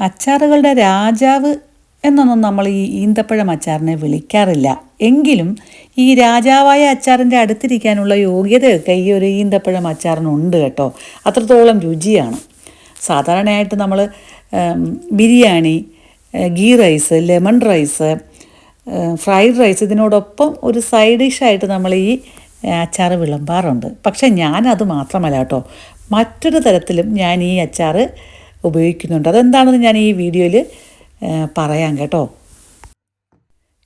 അച്ചാറുകളുടെ രാജാവ് എന്നൊന്നും നമ്മൾ ഈ ഈന്തപ്പഴം അച്ചാറിനെ വിളിക്കാറില്ല. എങ്കിലും ഈ രാജാവായ അച്ചാറിന്റെ അടുത്തിരിക്കാനുള്ള യോഗ്യതയൊക്കെ ഈ ഒരു ഈന്തപ്പഴം അച്ചാറിനുണ്ട് കേട്ടോ. അത്രത്തോളം രുചിയാണ്. സാധാരണയായിട്ട് നമ്മൾ biryani ghee rice lemon rice fried rice ഇതിനോടൊപ്പം ഒരു സൈഡ് ഡിഷായിട്ട് നമ്മൾ ഈ അച്ചാർ വിളമ്പാറുണ്ട്. പക്ഷേ ഞാനത് മാത്രമല്ല കേട്ടോ. മറ്റൊരു തരത്തിലും ഞാൻ ഈ അച്ചാറ് ഉപയോഗിക്കുന്നുണ്ട്. അതെന്താണെന്ന് ഞാൻ ഈ വീഡിയോയിൽ പറയാം കേട്ടോ.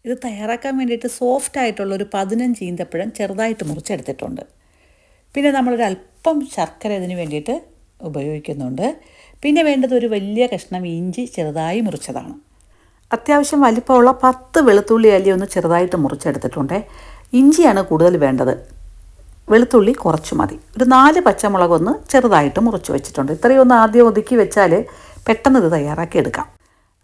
ഇത് തയ്യാറാക്കാൻ വേണ്ടിയിട്ട് സോഫ്റ്റ് ആയിട്ടുള്ള ഒരു പതിനഞ്ച് ഈന്തപ്പഴം ചെറുതായിട്ട് മുറിച്ചെടുത്തിട്ടുണ്ട്. പിന്നെ നമ്മളൊരു അല്പം ശർക്കര ഇതിന് വേണ്ടിയിട്ട് ഉപയോഗിക്കുന്നുണ്ട്. പിന്നെ വേണ്ടത് ഒരു വലിയ കഷ്ണം ഇഞ്ചി ചെറുതായി മുറിച്ചതാണ്. അത്യാവശ്യം വലിപ്പമുള്ള പത്ത് വെളുത്തുള്ളി അല്ലി ഒന്ന് ചെറുതായിട്ട് മുറിച്ചെടുത്തിട്ടുണ്ട്. ഇഞ്ചിയാണ് കൂടുതൽ വേണ്ടത്. വെളുത്തുള്ളി കുറച്ച് മതി. ഒരു നാല് പച്ചമുളകൊന്ന് ചെറുതായിട്ട് മുറിച്ച് വെച്ചിട്ടുണ്ട്. ഇത്രയും ഒന്ന് ആദ്യം ഒതുക്കി വെച്ചാൽ പെട്ടെന്ന് ഇത് തയ്യാറാക്കി എടുക്കാം.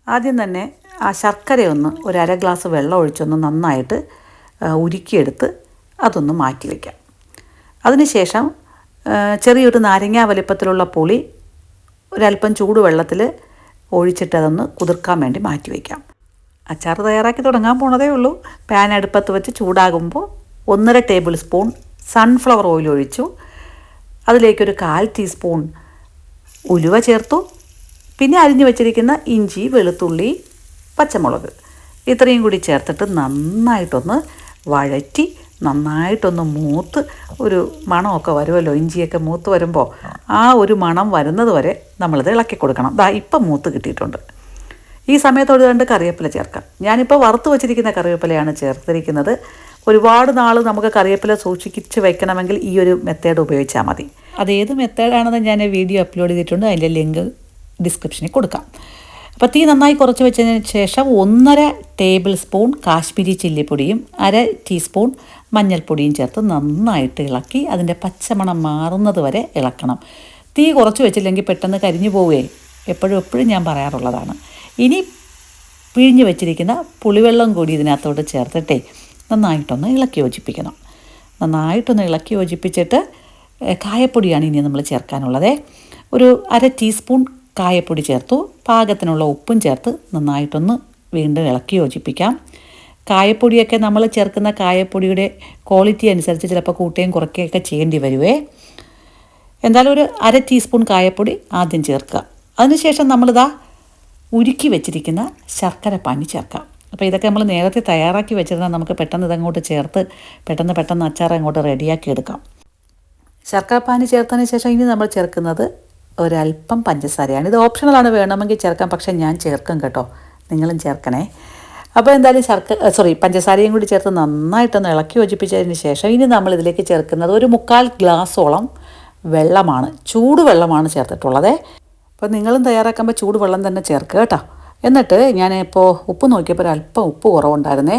ആദ്യം തന്നെ ആ ശർക്കരയൊന്ന് ഒരു അര ഗ്ലാസ് വെള്ളം ഒഴിച്ചൊന്ന് നന്നായിട്ട് ഉരുക്കിയെടുത്ത് അതൊന്ന് മാറ്റി വയ്ക്കാം അതിനുശേഷം ചെറിയൊരു നാരങ്ങാ വലിപ്പത്തിലുള്ള പുളി ഒരല്പം ചൂടുവെള്ളത്തിൽ ഒഴിച്ചിട്ട് അതൊന്ന് കുതിർക്കാൻ വേണ്ടി മാറ്റി വയ്ക്കാം അച്ചാർ തയ്യാറാക്കി തുടങ്ങാൻ പോണതേ ഉള്ളൂ. പാൻ അടുപ്പത്ത് വെച്ച് ചൂടാകുമ്പോൾ ഒന്നര ടേബിൾ സ്പൂൺ സൺഫ്ലവർ ഓയിൽ ഒഴിച്ചു. അതിലേക്കൊരു കാൽ ടീസ്പൂൺ ഉലുവ ചേർത്തു. പിന്നെ അരിഞ്ഞു വെച്ചിരിക്കുന്ന ഇഞ്ചി വെളുത്തുള്ളി പച്ചമുളക് ഇത്രയും കൂടി ചേർത്തിട്ട് നന്നായിട്ടൊന്ന് വഴറ്റി നന്നായിട്ടൊന്ന് മൂത്ത് ഒരു മണമൊക്കെ വരുമല്ലോ ഇഞ്ചിയൊക്കെ മൂത്ത് വരുമ്പോൾ ആ ഒരു മണം വരുന്നത് വരെ നമ്മളിത് ഇളക്കി കൊടുക്കണം. ദാ ഇപ്പം മൂത്ത് കിട്ടിയിട്ടുണ്ട്. ഈ സമയത്തോട് കണ്ട് കറിവേപ്പില ചേർക്കാം. ഞാനിപ്പോൾ വറുത്ത് വച്ചിരിക്കുന്ന കറിവേപ്പിലയാണ് ചേർത്തിരിക്കുന്നത്. ഒരുപാട് നാൾ നമുക്ക് കറിവേപ്പില സൂക്ഷിച്ച് വെക്കണമെങ്കിൽ ഈ ഒരു മെത്തേഡ് ഉപയോഗിച്ചാൽ മതി. അത് ഏത് മെത്തേഡാണെന്ന് ഞാൻ വീഡിയോ അപ്ലോഡ് ചെയ്തിട്ടുണ്ട്. അതിന്റെ ലിങ്ക് ഡിസ്ക്രിപ്ഷനിൽ കൊടുക്കാം. അപ്പോൾ തീ നന്നായി കുറച്ച് വെച്ചതിന് ശേഷം ഒന്നര ടേബിൾ സ്പൂൺ കാശ്മീരി ചില്ലിപ്പൊടിയും അര ടീസ്പൂൺ മഞ്ഞൾപ്പൊടിയും ചേർത്ത് നന്നായിട്ട് ഇളക്കി അതിന്റെ പച്ചമണം മാറുന്നത് വരെ ഇളക്കണം. തീ കുറച്ച് വെച്ചില്ലെങ്കിൽ പെട്ടെന്ന് കരിഞ്ഞു പോവുകയെ എപ്പോഴും എപ്പോഴും ഞാൻ പറയാറുള്ളതാണ്. ഇനി പിഴിഞ്ഞ് വെച്ചിരിക്കുന്ന പുളിവെള്ളം കൂടി ഇതിനകത്തോട്ട് ചേർത്തിട്ടേ നന്നായിട്ടൊന്ന് ഇളക്കി യോജിപ്പിക്കണം. നന്നായിട്ടൊന്ന് ഇളക്കി യോജിപ്പിച്ചിട്ട് കായപ്പൊടിയാണ് ഇനി നമ്മൾ ചേർക്കാനുള്ളത്. ഒരു അര ടീസ്പൂൺ കായപ്പൊടി ചേർത്തു. പാകത്തിനുള്ള ഉപ്പും ചേർത്ത് നന്നായിട്ടൊന്ന് വീണ്ടും ഇളക്കി യോജിപ്പിക്കാം. കായപ്പൊടിയൊക്കെ നമ്മൾ ചേർക്കുന്ന കായപ്പൊടിയുടെ ക്വാളിറ്റി അനുസരിച്ച് ചിലപ്പോൾ കൂട്ടുകയും കുറയ്ക്കുകയൊക്കെ ചെയ്യേണ്ടി വരുവേ. എന്തായാലും ഒരു അര ടീസ്പൂൺ കായപ്പൊടി ആദ്യം ചേർക്കുക. അതിനുശേഷം നമ്മളിതാ ഉരുക്കി വെച്ചിരിക്കുന്ന ശർക്കര പാനി ചേർക്കാം. അപ്പോൾ ഇതൊക്കെ നമ്മൾ നേരത്തെ തയ്യാറാക്കി വെച്ചിരുന്നാൽ നമുക്ക് പെട്ടെന്ന് ഇതങ്ങോട്ട് ചേർത്ത് പെട്ടെന്ന് പെട്ടെന്ന് അച്ചാർ അങ്ങോട്ട് റെഡിയാക്കി എടുക്കാം. ശർക്കര പാനി ചേർത്തതിന് ശേഷം ഇനി നമ്മൾ ചേർക്കുന്നത് ഒരല്പം പഞ്ചസാരയാണ്. ഇത് ഓപ്ഷണലാണ് വേണമെങ്കിൽ ചേർക്കാം പക്ഷേ ഞാൻ ചേർക്കും കേട്ടോ. നിങ്ങളും ചേർക്കണേ. അപ്പോൾ എന്തായാലും ശർക്ക സോറി പഞ്ചസാരയും കൂടി ചേർത്ത് നന്നായിട്ടൊന്ന് ഇളക്കി യോജിപ്പിച്ചതിന് ശേഷം ഇനി നമ്മൾ ഇതിലേക്ക് ചേർക്കുന്നത് ഒരു മുക്കാൽ ഗ്ലാസ്സോളം വെള്ളമാണ് ചൂടുവെള്ളമാണ് ചേർത്തിട്ടുള്ളത്. അപ്പോൾ നിങ്ങളും തയ്യാറാക്കുമ്പോൾ ചൂടുവെള്ളം തന്നെ ചേർക്കുക കേട്ടോ. എന്നിട്ട് ഞാൻ ഇപ്പോൾ ഉപ്പ് നോക്കിയപ്പോൾ അല്പം ഉപ്പ് കുറവുണ്ടായിരുന്നേ.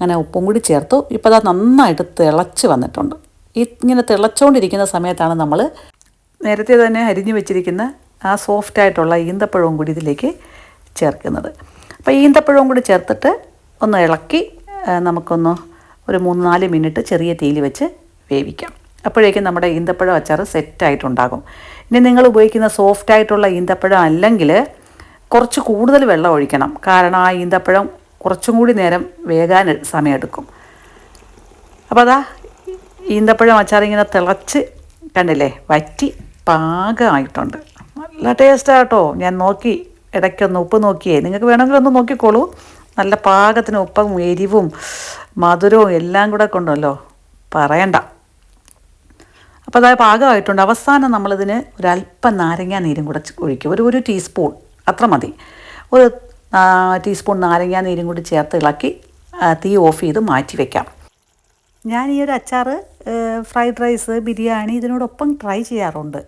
അങ്ങനെ ഉപ്പും കൂടി ചേർത്തു. ഇപ്പോൾ അത് നന്നായിട്ട് തിളച്ച് വന്നിട്ടുണ്ട്. ഈ ഇങ്ങനെ തിളച്ചുകൊണ്ടിരിക്കുന്ന സമയത്താണ് നമ്മൾ നേരത്തെ തന്നെ അരിഞ്ഞു വെച്ചിരിക്കുന്ന ആ സോഫ്റ്റ് ആയിട്ടുള്ള ഈന്തപ്പഴവും കൂടി ഇതിലേക്ക് ചേർക്കുന്നത്. അപ്പോൾ ഈന്തപ്പഴവും കൂടി ചേർത്തിട്ട് ഒന്ന് ഇളക്കി നമുക്കൊന്ന് ഒരു മൂന്ന് നാല് മിനിറ്റ് ചെറിയ തീയിൽ വെച്ച് വേവിക്കാം. അപ്പോഴേക്കും നമ്മുടെ ഈന്തപ്പഴം അച്ചാർ സെറ്റായിട്ടുണ്ടാകും. ഇനി നിങ്ങൾ ഉപയോഗിക്കുന്ന സോഫ്റ്റ് ആയിട്ടുള്ള ഈന്തപ്പഴം അല്ലെങ്കിൽ കുറച്ച് കൂടുതൽ വെള്ളം ഒഴിക്കണം. കാരണം ആ ഈന്തപ്പഴം കുറച്ചും കൂടി നേരം വേകാൻ സമയമെടുക്കും. അപ്പോൾ അതാ ഈന്തപ്പഴം അച്ചാർ ഇങ്ങനെ തിളച്ച് കണ്ടില്ലേ വറ്റി പാകമായിട്ടുണ്ട്. നല്ല ടേസ്റ്റാണ് കേട്ടോ. ഞാൻ നോക്കി ഇടയ്ക്കൊന്ന് ഉപ്പ് നോക്കിയേ. നിങ്ങൾക്ക് വേണമെങ്കിൽ ഒന്ന് നോക്കിക്കോളൂ. നല്ല പാകത്തിന് ഉപ്പും എരിവും മധുരവും എല്ലാം കൂടെ കൊണ്ടല്ലോ. പറയണ്ട. അപ്പോൾ അതായത് പാകമായിട്ടുണ്ട്. അവസാനം നമ്മളിതിന് ഒരല്പം നാരങ്ങ നീരും കൂടെ ഒഴിക്കും. ഒരു ഒരു ടീസ്പൂൺ അത്ര മതി. ഒരു ടീസ്പൂൺ നാരങ്ങ നീരും കൂടി ചേർത്ത് ഇളക്കി തീ ഓഫ് ചെയ്ത് മാറ്റി വെക്കാം. ഞാൻ ഈ ഒരു അച്ചാർ ഫ്രൈഡ് റൈസ് ബിരിയാണി ഇതിനോടൊപ്പം ട്രൈ ചെയ്യാറുണ്ട്.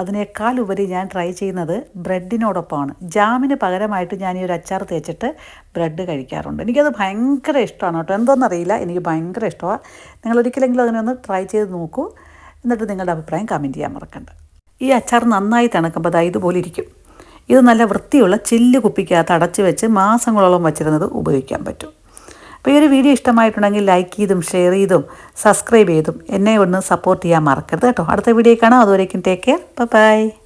അതിനേക്കാൾ ഉപരി ഞാൻ ട്രൈ ചെയ്യുന്നത് ബ്രെഡിനോടൊപ്പമാണ്. ജാമിന് പകരമായിട്ട് ഞാൻ ഈ ഒരു അച്ചാർ തേച്ചിട്ട് ബ്രെഡ് കഴിക്കാറുണ്ട്. എനിക്കത് ഭയങ്കര ഇഷ്ടമാണ് കേട്ടോ. എന്തോന്നറിയില്ല എനിക്ക് ഭയങ്കര ഇഷ്ടമാണ്. നിങ്ങൾ ഒരിക്കലെങ്കിലും അതിനൊന്ന് ട്രൈ ചെയ്ത് നോക്കൂ. എന്നിട്ട് നിങ്ങളുടെ അഭിപ്രായം കമന്റ് ചെയ്യാൻ മറക്കണ്ട. ഈ അച്ചാർ നന്നായി തണുക്കുമ്പോൾ അതായത് ഇതുപോലെ ഇരിക്കും. ഇത് നല്ല വൃത്തിയുള്ള ചില്ല് കുപ്പിക്കകത്ത് അടച്ചു വെച്ച് മാസങ്ങളോളം വച്ചിരുന്നത് ഉപയോഗിക്കാൻ പറ്റും. അപ്പോൾ ഈ ഒരു വീഡിയോ ഇഷ്ടമായിട്ടുണ്ടെങ്കിൽ ലൈക്ക് ചെയ്തും ഷെയർ ചെയ്തും സബ്സ്ക്രൈബ് ചെയ്തും എന്നെ ഒന്ന് സപ്പോർട്ട് ചെയ്യാൻ മറക്കരുത് കേട്ടോ. അടുത്ത വീഡിയോ കാണാം. അതുവരേക്കും ടേക്ക് കെയർ ബൈ